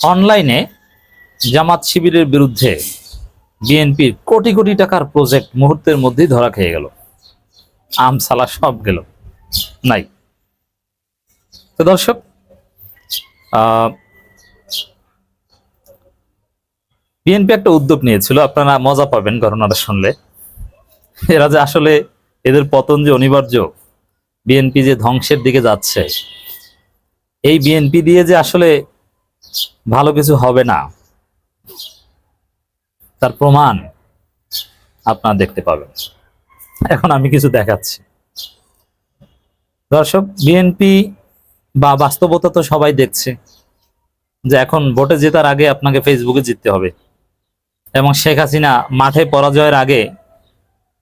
অনলাইনে জামাত শিবিরের বিরুদ্ধে বিএনপির কোটি কোটি টাকার প্রজেক্ট মুহূর্তের মধ্যেই ধরা খেয়ে গেল। আম, সালা সব গেল। নাই। তো দর্শক বিএনপি একটা উদ্যোগ নিয়েছিল। আপনারা মজা পাবেন ঘটনাটা শুনলে। এরা যে আসলে এদের পতন যে অনিবার্য, বিএনপি যে ধ্বংসের দিকে যাচ্ছে, এই বিএনপি দিয়ে যে আসলে ভালো কিছু হবে না। তার প্রমাণ আপনারা দেখতে পাবেন। এখন আমি কিছু দেখাচ্ছি। দর্শক বিএনপি বা বাস্তবতা তো সবাই দেখছে যে এখন ভোটে জেতার আগে আপনাকে ফেসবুকে জিততে হবে এবং শেখ হাসিনা মাঠে পরাজয়ের আগে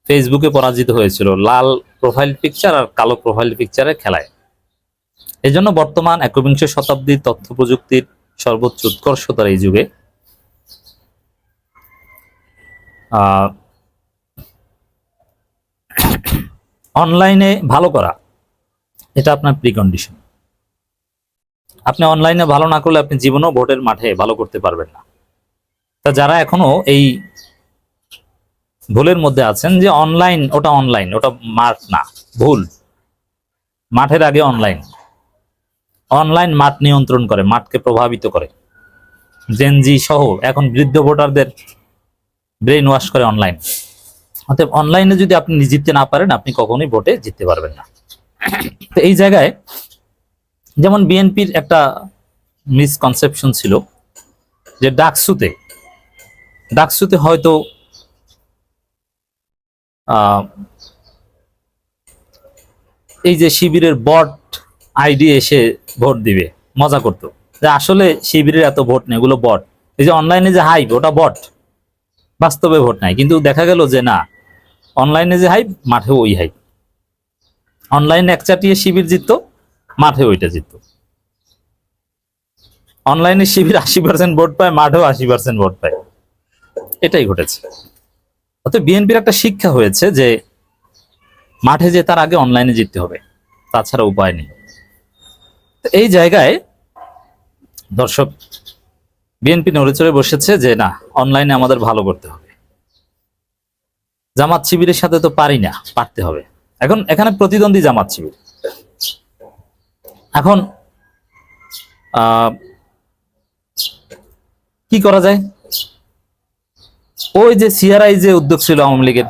ফেসবুকে পরাজিত হয়েছিল লাল প্রোফাইল পিকচার আর কালো প্রোফাইল পিকচারের খেলায়। এজন্য বর্তমান একবিংশ শতাব্দীর তথ্য প্রযুক্তির সর্বোচ্চ উৎকর্ষতার এই যুগে। অনলাইনে ভালো করা, এটা আপনার প্রিকন্ডিশন আপনি অনলাইনে ভালো না করলে আপনি জীবনেও ভোটের মাঠে ভালো করতে পারবেন না। তা যারা এখনও এই ভুলের মধ্যে আছেন যে অনলাইন, ওটা অনলাইন, ওটা মাঠ না, ভুল। মাঠের আগে অনলাইন। অনলাইন মাঠ নিয়ন্ত্রণ করে, মাঠকে প্রভাবিত করে। জেনজি সহ এখন বৃদ্ধ ভোটারদের ব্রেন ওয়াশ করে অনলাইন অতএব অনলাইনে যদি আপনি জিততে না পারেন, আপনি কখনোই ভোটে জিততে পারবেন না। তো এই জায়গায় যেমন বিএনপির একটা মিসকনসেপশন ছিল যে ডাকসুতে ডাকসুতে হয়তো এই যে শিবিরের বট আইডি এসে ভোট দিবে, মজা করতো। যে আসলে শিবিরের এত ভোট নেই, এগুলো বট। এই যে অনলাইনে যে হাইপ ওটা বট। বাস্তবে ভোট নাই, কিন্তু দেখা গেল যে না অনলাইনে যে হাইপ মাঠে ওই হাইপ অনলাইনে এক চাটিয়ে শিবির জিততো, মাঠে ওইটা জিততো। অনলাইনে শিবির আশি পার্সেন্ট ভোট পায়, মাঠেও আশি পার্সেন্ট ভোট পায়। এটাই ঘটেছে। অতএব বিএনপির একটা শিক্ষা হয়েছে যে, মাঠে যে তার আগে অনলাইনে জিততে হবে, তাছাড়া উপায় নেই। এই জায়গায় দর্শক বিএনপি নড়ে চড়ে বসেছে যে, না, অনলাইনে আমাদের ভালো করতে হবে। জামাত শিবিরের সাথে তো পারি না, পারতে হবে। এখন এখানে প্রতিদ্বন্দ্বী জামাত শিবির। এখন কি করা যায়? ওই যে সিআরআই যে উদ্যোগ ছিল আওয়ামী লীগের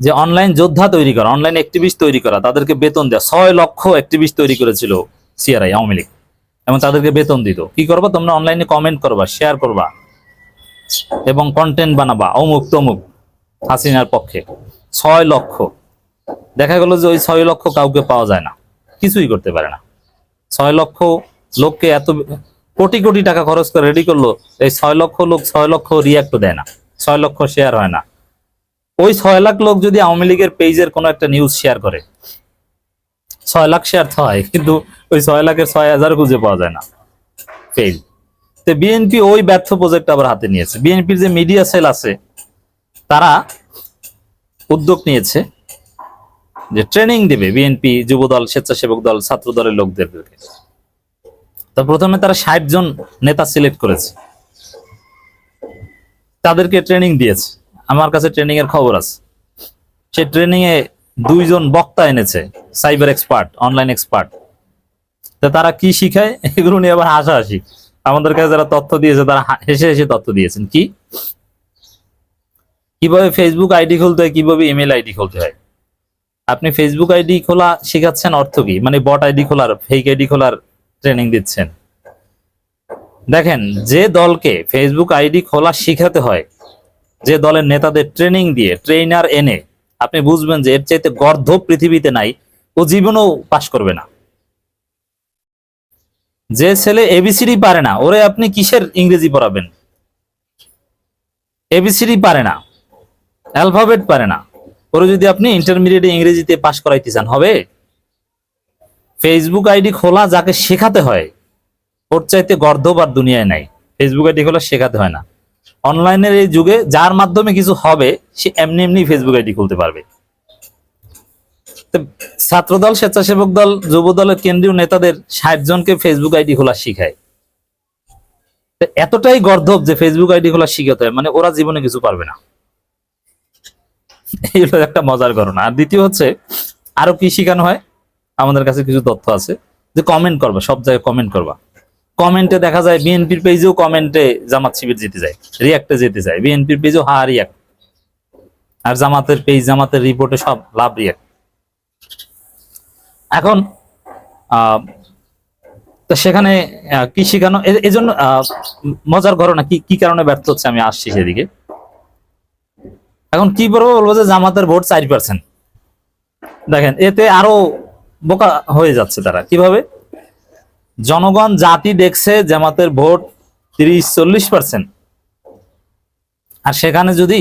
যে অনলাইন যোদ্ধা তৈরি করা অনলাইন অ্যাক্টিভিস্ট তৈরি করা, তাদেরকে বেতন দেওয়া ছয় লক্ষ অ্যাক্টিভিস্ট তৈরি করেছিল সিআরআই আওয়ামী লীগ। এবং তাদেরকে বেতন দিত। কি করবা? তোমরা অনলাইনে কমেন্ট করবা শেয়ার করবা। এবং কন্টেন্ট বানাবা, অমুক তমুক, হাসিনার পক্ষে। ছয় লক্ষ। দেখা গেল যে ওই ছয় লক্ষ কাউকে পাওয়া যায় না। কিছুই করতে পারে না। ছয় লক্ষ লোককে এত কোটি কোটি টাকা খরচ করে রেডি করল, এই ছয় লক্ষ লোক ছয় লক্ষ রিয়াক্ট দেয় না। ছয় লক্ষ শেয়ার হয় না। ওই ছয় লাখ লোক যদি আওয়ামী লীগের পেজের কোনো একটা নিউজ শেয়ার করে, ছয় লাখ শেয়ার হয়, কিন্তু ওই ছয় লাখের ছয় হাজার খুঁজে পাওয়া যায় না ফেল তো বিএনপি ওই ব্যর্থ প্রজেক্ট আবার হাতে নিয়েছে। বিএনপির যে মিডিয়া সেল আছে, তারা উদ্যোগ নিয়েছে যে ট্রেনিং দেবে বিএনপি যুবদল, স্বেচ্ছাসেবক দল ছাত্র দলের লোকদেরকে। তো প্রথমে তারা ষাট জন নেতা সিলেক্ট করেছে। তাদেরকে ট্রেনিং দিয়েছে। আমার কাছে ট্রেনিং এর খবর আছে। সে ট্রেনিং এ দুইজন বক্তা এনেছে সাইবার এক্সপার্ট অনলাইন এক্সপার্ট তা তারা কি শিখায়? এগুলো নিয়ে আবার হাসাহাসি। আমাদের কাছে যারা তথ্য দিয়েছে, তারা হেসে হেসে তথ্য দিয়েছেন। কি? কীভাবে ফেসবুক আইডি খুলতে হয়, কীভাবে ইমেল আইডি খুলতে হয়? আপনি ফেসবুক আইডি খোলা শেখাচ্ছেন অর্থ কি? মানে বট আইডি খোলার ফেক আইডি খোলার ট্রেনিং দিচ্ছেন। দেখেন, যে দলকে ফেসবুক আইডি খোলা শিখাতে হয় যে দলের নেতাদের ট্রেনিং দিয়ে ট্রেনার এনে আপনি বুঝবেন যে এর চাইতে গর্ধ পৃথিবীতে নাই ও জীবনেও পাশ করবে না। যে ছেলে এবিসিডি পারে না, ওরে আপনি কিসের ইংরেজি পড়াবেন? এবিসিডি পারে না অ্যালফাবেট পারে না, ওরে যদি আপনি ইন্টারমিডিয়েট ইংরেজিতে পাশ করাইতে চান, হবে? ফেসবুক আইডি খোলা যাকে শেখাতে হয়, ওর চাইতে গর্ধব আর দুনিয়ায় নাই। ফেসবুক আইডি খোলা শেখাতে হয় না। অনলাইনের এই যুগে যার মাধ্যমে কিছু হবে, সে এমনি এমনি ফেসবুক আইডি খুলতে পারবে। ছাত্রদল, স্বেচ্ছাসেবক দল, যুব দলের কেন্দ্রীয় নেতাদের ষাট জনকে ফেসবুক আইডি খোলা শিখায়। এতটাই গর্ধব যে ফেসবুক আইডি খোলা শিখাতে হয় মানে ওরা জীবনে কিছু পারবে না। এই হলো একটা মজার ঘটনা। আর দ্বিতীয় হচ্ছে, আরও কি শেখানো হয়? আমাদের কাছে কিছু তথ্য আছে। যে কমেন্ট করবা, সব জায়গায় কমেন্ট করবা। কমেন্টে দেখা যায় বিএনপির পেজেও কমেন্টে জামাত শিবির যেতে যায় রিয়াক্টে যেতে যায়। বিএনপির পেজেও হা রিয়াক্ট আর জামাতের পেজ জামাতের রিপোর্টে সব লাভ রিয়াক্ট এখন তো সেখানে কি শেখানো এজন্য মজার ঘটনা কি কি কারণে ব্যর্থ হচ্ছে আমি আসছি সেদিকে। এখন কি বলব বলব যে জামাতের ভোট চার পার্সেন্ট দেখেন, এতে আরও বোকা হয়ে যাচ্ছে তারা। কীভাবে? জনগণ জাতি দেখছে, জামাতের ভোট তিরিশ, চল্লিশ পার্সেন্ট আর সেখানে যদি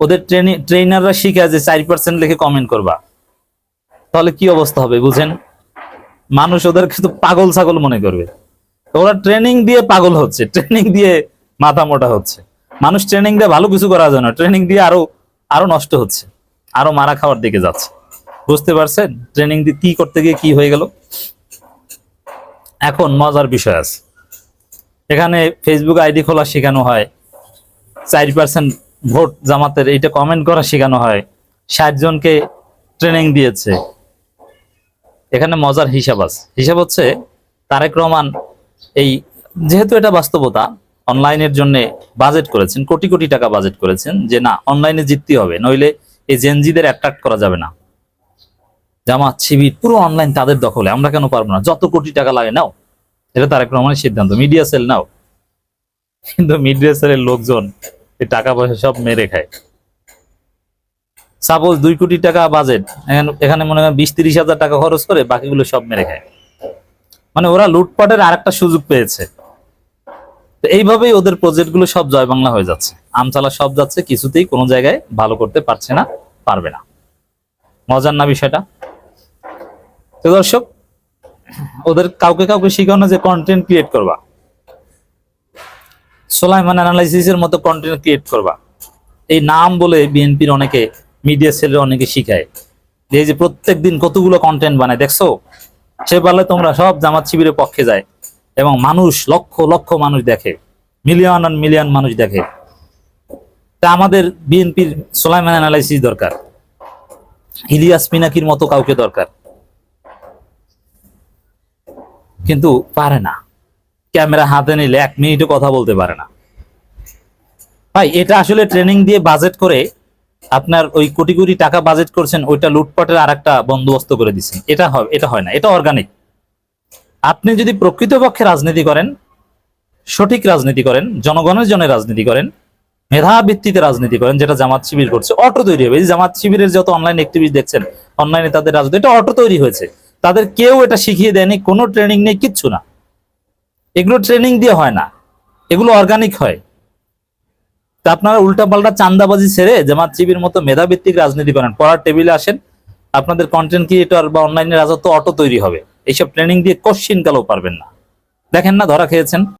ওদের ট্রেনি ট্রেনাররা শিখে যে চার পার্সেন্ট লিখে কমেন্ট করবা, তাহলে কি অবস্থা হবে বুঝেন? মানুষ ওদের কিন্তু পাগল ছাগল মনে করবে। ওরা ট্রেনিং দিয়ে পাগল হচ্ছে ট্রেনিং দিয়ে মাথা মোটা হচ্ছে। মানুষ ট্রেনিং দিয়ে ভালো কিছু করার জন্য ট্রেনিং দিয়ে আরও আরও নষ্ট হচ্ছে, আরও মারা খাওয়ার দিকে যাচ্ছে। বুঝতে পারছেন? ট্রেনিং দিয়ে কি করতে গিয়ে কি হয়ে গেল? এখন মজার বিষয় আছে। এখানে ফেসবুক আইডি খোলা শেখানো হয়। চার পার্সেন্ট ভোট জামাতের এইটা কমেন্ট করা শেখানো হয়। ষাট জনকে ট্রেনিং দিয়েছে। এখানে মজার হিসাব আছে। হিসাব হচ্ছে তারেক রহমান এই যেহেতু এটা বাস্তবতা, অনলাইনের জন্য বাজেট করেছেন, কোটি কোটি টাকা বাজেট করেছেন যে না, অনলাইনে জিততে হবে, নইলে এই জেনজিদের অ্যাট্রাক্ট করা যাবে না। জামাত, শিবির, পুরো অনলাইন তাদের দখলে। আমরা কেন পারব না? যত কোটি টাকা লাগে, নাও। এটা তারেক রহমানের সিদ্ধান্ত। মিডিয়া সেল নাও। কিন্তু মিডিয়া সেলের লোকজন টাকা পয়সা সব মেরে খায়। সাপোজ দুই কোটি টাকা বাজেট এখানে মনে হয় বিশ তিরিশ হাজার টাকা খরচ করে বাকিগুলো সব মেরে খায়। মানে ওরা লুটপাটের আরেকটা সুযোগ পেয়েছে। তো এইভাবেই ওদের প্রজেক্টগুলো সব জয় বাংলা হয়ে যাচ্ছে। আমচালা সব যাচ্ছে, কিছুতেই কোনো জায়গায় ভালো করতে পারছে না, পারবে না। মজার না বিষয়টা? তো দর্শক, ওদের কাউকে কাউকে শিখানো যে কন্টেন্ট ক্রিয়েট করবা। সোলাইমান অ্যানালাইসিসের মতো কন্টেন্ট ক্রিয়েট করবা। এই নাম বলে বিএনপির অনেকে মিডিয়া সেলের অনেকে শিখায়। এই যে প্রত্যেক দিন কতগুলো কন্টেন্ট বানায়, দেখছ? সে পারলে তোমরা সব জামাত শিবিরের পক্ষে যায় এবং মানুষ, লক্ষ লক্ষ মানুষ দেখে। মিলিয়ন অন মিলিয়ন মানুষ দেখে। তা আমাদের বিএনপির সোলাইমান অ্যানালাইসিস দরকার। ইলিয়াস পিনাকির মতো কাউকে দরকার। কিন্তু পারে না। ক্যামেরা হাতে নিলে এক মিনিটও কথা বলতে পারে না। ভাই, এটা আসলে ট্রেনিং দিয়ে বাজেট করে আপনার ওই কোটি কোটি টাকা বাজেট করছেন, ওইটা লুটপাটের আর একটা বন্দোবস্ত করে দিচ্ছেন এটা হয় এটা হয় না, এটা অর্গানিক আপনি যদি প্রকৃতপক্ষে রাজনীতি করেন, সঠিক রাজনীতি করেন, জনগণের জন্য রাজনীতি করেন, মেধা ভিত্তিতে রাজনীতি করেন, যেটা জামাত শিবির করছে, অটো তৈরি হবে। এই জামাত শিবিরের যত অনলাইন অ্যাক্টিভিটি দেখছেন অনলাইনে তাদের রাজনীতি, এটা অটো তৈরি হয়েছে। তাদের কেউ এটা শিখিয়ে দেয়নি, কোনো ট্রেনিং নেই, কিচ্ছু না। এগুলো ট্রেনিং দিয়ে হয় না। এগুলো অর্গানিক হয়। তা আপনারা উল্টাপাল্টা চান্দাবাজি ছেড়ে জামাত শিবির মতো মেধাভিত্তিক রাজনীতি করেন। পড়ার টেবিলে আসেন, আপনাদের কন্টেন্ট ক্রিয়েটর বা অনলাইনে রাজত্ব অটো তৈরি হবে। এইসব ট্রেনিং দিয়ে কোশ্চিন কালেও পারবেন না। দেখেন না, ধরা খেয়েছেন।